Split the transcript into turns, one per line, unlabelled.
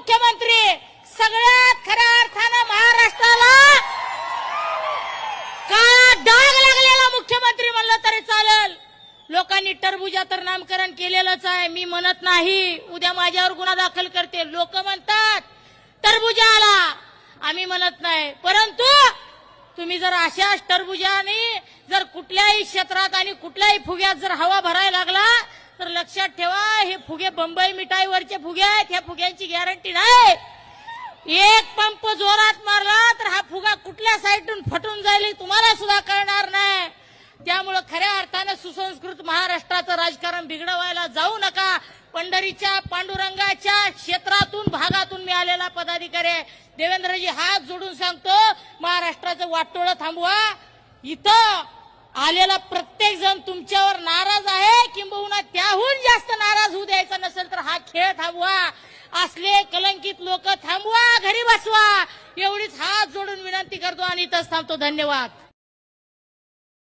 मुख्यमंत्री सगळ्यात खऱ्या अर्थानं महाराष्ट्राला का डाग लागलेला मुख्यमंत्री म्हणलं तरी चालेल. लोकांनी टरबुजा तर नामकरण केलेलंच आहे. मी म्हणत नाही उद्या माझ्यावर गुन्हा दाखल करते लोक म्हणतात टरबुजा आला. आम्ही म्हणत नाही. परंतु तुम्ही जर अशाच टरबुजाने जर कुठल्याही क्षेत्रात आणि कुठल्याही फुग्यात जर हवा भरायला लागला तर लक्षात ठेवा फुगे बंबई मिठाईवरचे फुगे आहेत ह्या फुग्यांची गॅरंटी नाही. एक पंप जोरात मारला तर हा फुगा कुठल्या साईडून फटून जाईल तुम्हाला सुद्धा कळणार नाही. त्यामुळं खऱ्या अर्थानं सुसंस्कृत महाराष्ट्राचं राजकारण बिघडवायला जाऊ नका. पंढरीच्या पांडुरंगाच्या क्षेत्रातून भागातून मी आलेला पदाधिकारी आहे. देवेंद्रजी हात जोडून सांगतो महाराष्ट्राचं वाटोळं थांबवा. इथं आलेला प्रत्येक जण तुमच्यावर नाराज आहे किंबहुना त्याहून जास्त नाराज होऊ द्यायचा नसेल तर हा खेळ थांबवा. असले कलंकित लोक थांबवा घरी बसवा. एवढीच हात जोडून विनंती करतो आणि इथंच थांबतो. धन्यवाद.